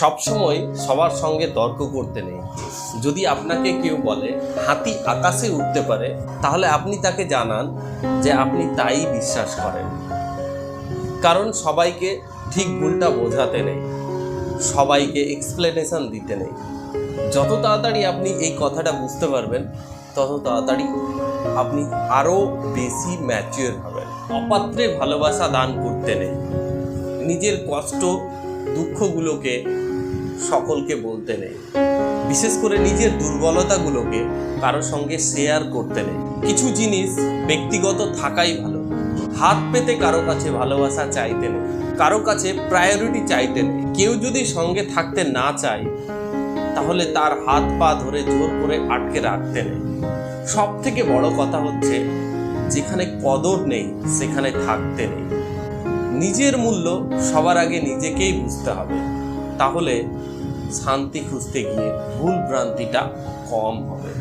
সবসময় সবার সঙ্গে তর্ক করতে নেই। যদি আপনাকে কেউ বলে, হাতি আকাশে উঠতে পারে, তাহলে আপনি তাকে জানান যে আপনি তাই বিশ্বাস করেন। কারণ সবাইকে ঠিক ভুলটা বোঝাতে নেই। সবাইকে এক্সপ্লেনেশন দিতে নেই। যত তাড়াতাড়ি আপনি এই কথাটা বুঝতে পারবেন, তত তাড়াতাড়ি আপনি আরও বেশি ম্যাচিওর হবেন। অপাত্রে ভালোবাসা দান করতে নেই। নিজের কষ্ট দুঃখগুলোকে সকলকে বলতে নেই। বিশেষ করে নিজের দুর্বলতাগুলোকে কারোর সঙ্গে শেয়ার করতে নেই। কিছু জিনিস ব্যক্তিগত থাকাই ভালো। হাত পেতে কারও কাছে ভালোবাসা চাইতে নেই। কারও কাছে প্রায়োরিটি চাইতে নেই। কেউ যদি সঙ্গে থাকতে না চায়, তাহলে তার হাত পা ধরে জোর করে আটকে রাখতে নেই। সব থেকে বড় কথা হচ্ছে, যেখানে কদর নেই, সেখানে থাকতে নেই। নিজের মূল্য সবার আগে নিজেকেই বুঝতে হবে। তাহলে শান্তি খুঁজতে গিয়ে ভুল ভ্রান্তিটা কম হবে।